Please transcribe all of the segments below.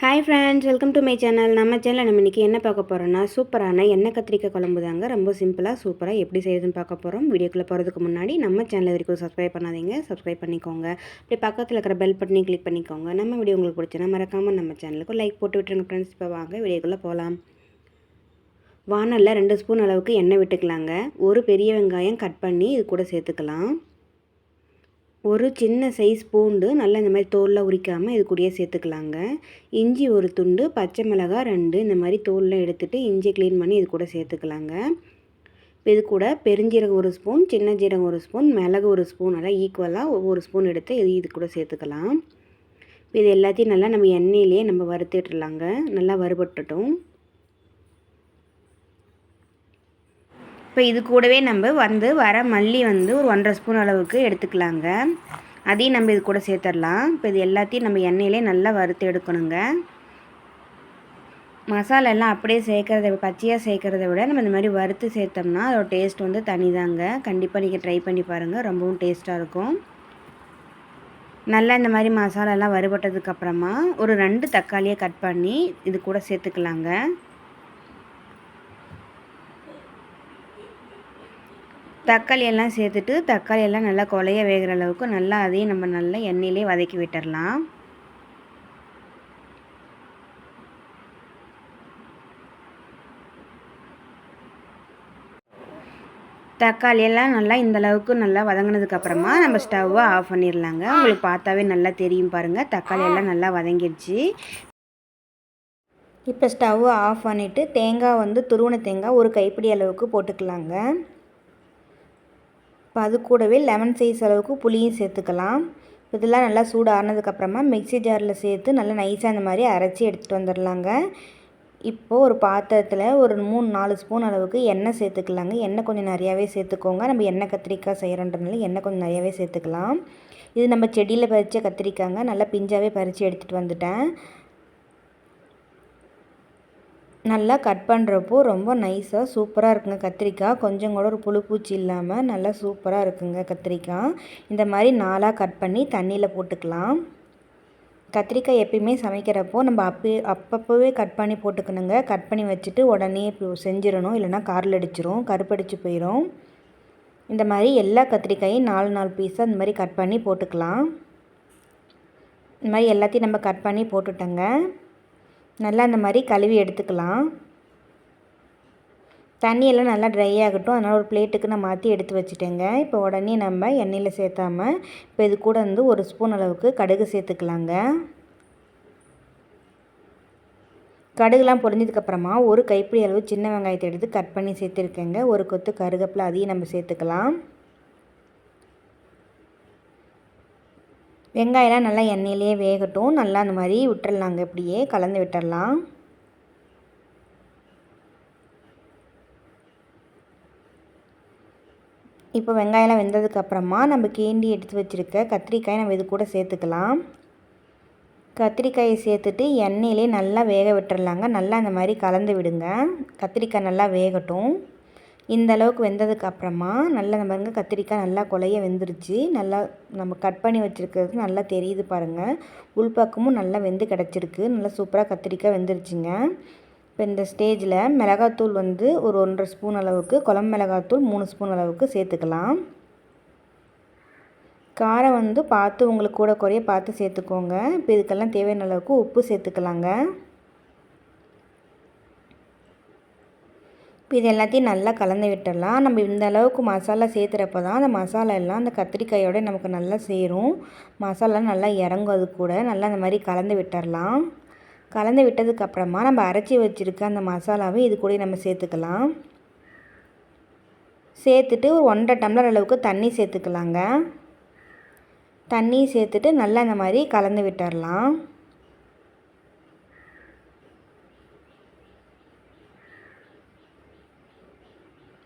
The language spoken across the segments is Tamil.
Hi friends welcome to my channel நம்ம சேனலில் நம்ம இன்றைக்கி என்ன பார்க்க போகிறோம்னா சூப்பரான எண்ணெய் கத்திரிக்காய் குழம்பு தாங்க. ரொம்ப சிம்பிளாக சூப்பராக எப்படி செய்யுதுன்னு பார்க்க போகிறோம் வீடியோக்குள்ளே போகிறதுக்கு முன்னாடி நம்ம சேனல் வரைக்கும் சப்ஸ்கிரைப் பண்ணாதீங்க. சப்ஸ்கிரைப் பண்ணிக்கோங்க. அப்படி பக்கத்தில் இருக்கிற பெல் பட்டனையும் கிளிக் பண்ணிக்கோங்க. நம்ம வீடியோ உங்களுக்கு பிடிச்சினா மறக்காமல் நம்ம சேனலுக்கு லைக் போட்டு விட்டுருங்க ஃப்ரெண்ட்ஸ் இப்போ வாங்க வீடியோக்குள்ளே போகலாம் வானலில் ரெண்டு ஸ்பூன் அளவுக்கு எண்ணெய் விட்டுக்கலாங்க. ஒரு பெரிய வெங்காயம் கட் பண்ணி இது கூட சேர்த்துக்கலாம். ஒரு சின்ன சைஸ் பூண்டு நல்லா இந்த மாதிரி தோலில் உரிக்காமல் இது கூடயே சேர்த்துக்கலாங்க. இஞ்சி ஒரு துண்டு பச்சை மிளகாய் ரெண்டு இந்த மாதிரி தோலில் எடுத்துகிட்டு இஞ்சி க்ளீன் பண்ணி இது கூட சேர்த்துக்கலாங்க. இது கூட பெருஞ்சீரகம் ஒரு ஸ்பூன் சின்ன ஜீரகம் ஒரு ஸ்பூன் மிளகு ஒரு ஸ்பூன் நல்லா ஈக்குவலாக ஒவ்வொரு ஸ்பூன் எடுத்து இது இது கூட சேர்த்துக்கலாம். இது எல்லாத்தையும் நல்லா நம்ம எண்ணெயிலேயே நம்ம வறுத்துட்டுலாங்க நல்லா வறுபட்டுட்டோம். இப்போ இது கூடவே நம்ம வந்து வர மல்லி வந்து ஒரு ஒன்றரை ஸ்பூன் அளவுக்கு எடுத்துக்கலாங்க. அதையும் நம்ம இது கூட சேர்த்துடலாம். இப்போ இது எல்லாத்தையும் நம்ம எண்ணெயிலே நல்லா வறுத்து எடுக்கணுங்க. மசாலா எல்லாம் அப்படியே சேர்க்குறத பச்சையாக சேர்க்குறத விட நம்ம இந்த மாதிரி வறுத்து சேர்த்தோம்னா அதோட டேஸ்ட் வந்து தனி தாங்க கண்டிப்பாக நீங்கள் ட்ரை பண்ணி பாருங்கள் ரொம்பவும் டேஸ்ட்டாக இருக்கும். நல்லா இந்த மாதிரி மசாலாலாம் வறுபட்டதுக்கப்புறமா ஒரு ரெண்டு தக்காளியை கட் பண்ணி இது கூட சேர்த்துக்கலாங்க. தக்காளி எல்லாம் சேர்த்துட்டு தக்காளி எல்லாம் நல்லா கொலைய வேகிற அளவுக்கு நல்லா அதையும் நம்ம நல்லா எண்ணெயிலே வதக்கி விட்டுடலாம் தக்காளி எல்லாம் நல்லா இந்த அளவுக்கு நல்லா வதங்கினதுக்கப்புறமா நம்ம ஸ்டவ்வை ஆஃப் பண்ணிடலாங்க உங்களுக்கு பார்த்தாவே நல்லா தெரியும் பாருங்கள் தக்காளி எல்லாம் நல்லா வதங்கிடுச்சு இப்போ ஸ்டவ்வை ஆஃப் பண்ணிவிட்டு தேங்காய் வந்து துருவன தேங்காய் ஒரு கைப்பிடி அளவுக்கு போட்டுக்கலாங்க. இப்போ அது கூடவே லெமன் சைஸ் அளவுக்கு புளியும் சேர்த்துக்கலாம். இதெல்லாம் நல்லா சூடு ஆனதுக்கப்புறமா மிக்சி ஜாரில் சேர்த்து நல்லா நைஸாக இந்த மாதிரி அரைச்சி எடுத்துகிட்டு வந்துடலாங்க இப்போது ஒரு பாத்திரத்தில் ஒரு மூணு நாலு ஸ்பூன் அளவுக்கு எண்ணெய் சேர்த்துக்கலாங்க. எண்ணெய் கொஞ்சம் நிறையாவே சேர்த்துக்கோங்க. நம்ம எண்ணெய் கத்திரிக்காய் செய்கிறோன்றதுனால எண்ணெய் கொஞ்சம் நிறையாவே சேர்த்துக்கலாம். இது நம்ம செடியில் பறித்த கத்திரிக்காங்க நல்லா பிஞ்சாவே பறித்து எடுத்துகிட்டு வந்துட்டேன். நல்லா கட் பண்ணுறப்போ ரொம்ப நைஸாக சூப்பராக இருக்குங்க கத்திரிக்காய். கொஞ்சம் கூட ஒரு புழு பூச்சி இல்லாமல் நல்லா சூப்பராக இருக்குங்க கத்திரிக்காய். இந்த மாதிரி நாளாக கட் பண்ணி தண்ணியில் போட்டுக்கலாம். கத்திரிக்காய் எப்பயுமே சமைக்கிறப்போ நம்ம அப்போ அப்பப்போவே கட் பண்ணி போட்டுக்கணுங்க. கட் பண்ணி வச்சுட்டு உடனே செஞ்சிடணும். இல்லைனா காரில் அடிச்சிரும். கருப்படிச்சு போயிடும் இந்த மாதிரி எல்லா கத்திரிக்காயும் நாலு நாலு பீஸாக இந்த மாதிரி கட் பண்ணி போட்டுக்கலாம். இந்த மாதிரி எல்லாத்தையும் நம்ம கட் பண்ணி போட்டுட்டோங்க. நல்லா இந்த மாதிரி கழுவி எடுத்துக்கலாம். தண்ணியெல்லாம் நல்லா ட்ரை ஆகட்டும். அதனால் ஒரு பிளேட்டுக்கு நான் மாற்றி எடுத்து வச்சுட்டேங்க. இப்போ உடனே நம்ம எண்ணெயில் சேர்த்தாமல் இப்போ இது கூட வந்து ஒரு ஸ்பூன் அளவுக்கு கடுகு சேர்த்துக்கலாங்க. கடுகுலாம் பொரிஞ்சதுக்கப்புறமா ஒரு கைப்பிடி அளவு சின்ன வெங்காயத்தை எடுத்து கட் பண்ணி சேர்த்துருக்கேங்க. ஒரு கொத்து கருகப்பில் அதையும் நம்ம சேர்த்துக்கலாம். வெங்காயம்லாம் நல்லா எண்ணெயிலே வேகட்டும். நல்லா அந்த மாதிரி விட்டுடலாங்க இப்படியே கலந்து விட்டுடலாம் இப்போ வெங்காயம்லாம் வெந்ததுக்கப்புறமா நம்ம கேண்டி எடுத்து வச்சுருக்க கத்திரிக்காய் நம்ம இது கூட சேர்த்துக்கலாம். கத்திரிக்காயை சேர்த்துட்டு எண்ணெயிலே நல்லா வேக விட்டுறலாங்க. நல்லா அந்த மாதிரி கலந்து விடுங்க. கத்திரிக்காய் நல்லா வேகட்டும். இந்த அளவுக்கு வெந்ததுக்கு அப்புறமா நல்லா நம்ம பாருங்கள் கத்திரிக்காய் நல்லா கொலைய வெந்துருச்சு. நல்லா நம்ம கட் பண்ணி வச்சுருக்கிறது நல்லா தெரியுது பாருங்கள் உள்பக்கமும் நல்லா வெந்து கிடச்சிருக்கு. நல்லா சூப்பராக கத்திரிக்காய் வெந்துருச்சுங்க. இப்போ இந்த ஸ்டேஜில் மிளகாத்தூள் வந்து ஒரு ஒன்றரை ஸ்பூன் அளவுக்கு குழம்பு மிளகாத்தூள் மூணு ஸ்பூன் அளவுக்கு சேர்த்துக்கலாம். காரம் வந்து பார்த்து உங்களுக்கு கூட குறைய பார்த்து சேர்த்துக்கோங்க. இப்போ இதுக்கெல்லாம் தேவையான அளவுக்கு உப்பு சேர்த்துக்கலாங்க. இப்போ இது எல்லாத்தையும் நல்லா கலந்து விட்டுடலாம். நம்ம இந்த அளவுக்கு மசாலா சேர்த்துறப்ப தான் அந்த மசாலா எல்லாம் அந்த கத்திரிக்காயோட நமக்கு நல்லா சேரும். மசாலா நல்லா இறங்கும் அது கூட. நல்லா அந்த மாதிரி கலந்து விட்டுடலாம். கலந்து விட்டதுக்கப்புறமா நம்ம அரைச்சி வச்சுருக்க அந்த மசாலாவை இது கூட நம்ம சேர்த்துக்கலாம். சேர்த்துட்டு ஒரு ஒன்றரை டம்ளர் அளவுக்கு தண்ணி சேர்த்துக்கலாங்க. தண்ணி சேர்த்துட்டு நல்லா அந்த மாதிரி கலந்து விட்டுடலாம்.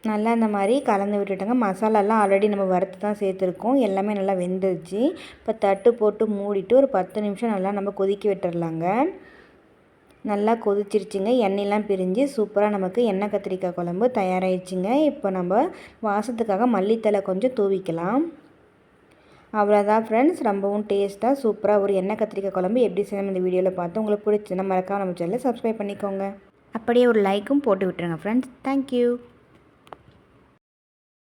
நல்லா இந்த மாதிரி கலந்து விட்டுட்டோங்க. மசாலாலாம் ஆல்ரெடி நம்ம வறுத்து தான் சேர்த்துருக்கோம். எல்லாமே நல்லா வெந்துருச்சு. இப்போ தட்டு போட்டு மூடிட்டு ஒரு பத்து நிமிஷம் நல்லா நம்ம கொதிக்க விட்டுடலாங்க நல்லா கொதிச்சிருச்சுங்க. எண்ணெயெலாம் பிரிஞ்சு சூப்பராக நமக்கு எண்ணெய் கத்திரிக்காய் குழம்பு தயாராகிடுச்சுங்க இப்போ நம்ம வாசத்துக்காக மல்லித்தலை கொஞ்சம் தூவிக்கலாம். அவ்வளோதான் ஃப்ரெண்ட்ஸ் ரொம்பவும் டேஸ்ட்டாக சூப்பராக ஒரு எண்ணெய் கத்திரிக்காய் குழம்பு எப்படி செய்யணும் இந்த வீடியோவில் பார்த்து உங்களுக்கு பிடிச்சிருந்தா மறக்காம நம்ம சேனலில் சப்ஸ்கிரைப் பண்ணிக்கோங்க. அப்படியே ஒரு லைக்கும் போட்டு விட்டுருங்க ஃப்ரெண்ட்ஸ் தேங்க்யூ